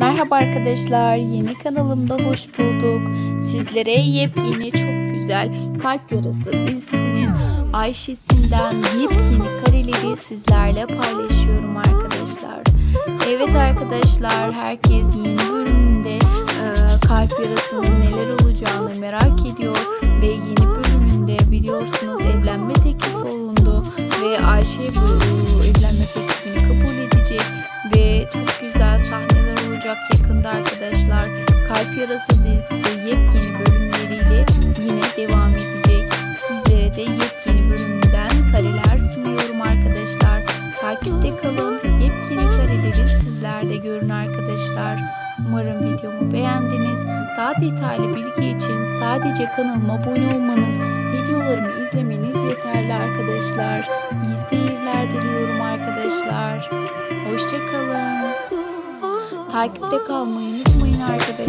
Merhaba arkadaşlar, yeni kanalımda hoş bulduk. Sizlere yepyeni çok güzel Kalp Yarası dizisinin Ayşe'sinden yepyeni kareleri sizlerle paylaşıyorum arkadaşlar. Evet arkadaşlar, herkes yeni bölümünde e, Kalp Yarası'nın neler olacağını merak ediyor ve yeni bölümünde biliyorsunuz evlenme teklifi olundu ve Ayşe bu evlenme olacak yakında arkadaşlar. Kalp Yarası dizisi yepyeni bölümleriyle yine devam edecek. Sizlere de yepyeni bölümünden kareler sunuyorum arkadaşlar. Takipte kalın. Yepyeni kareleri sizler de görün arkadaşlar. Umarım videomu beğendiniz. Daha detaylı bilgi için sadece kanalıma abone olmanız, videolarımı izlemeniz yeterli arkadaşlar. İyi seyirler diliyorum arkadaşlar. Hoşçakalın. Takipte kalmayı unutmayın arkadaşlar.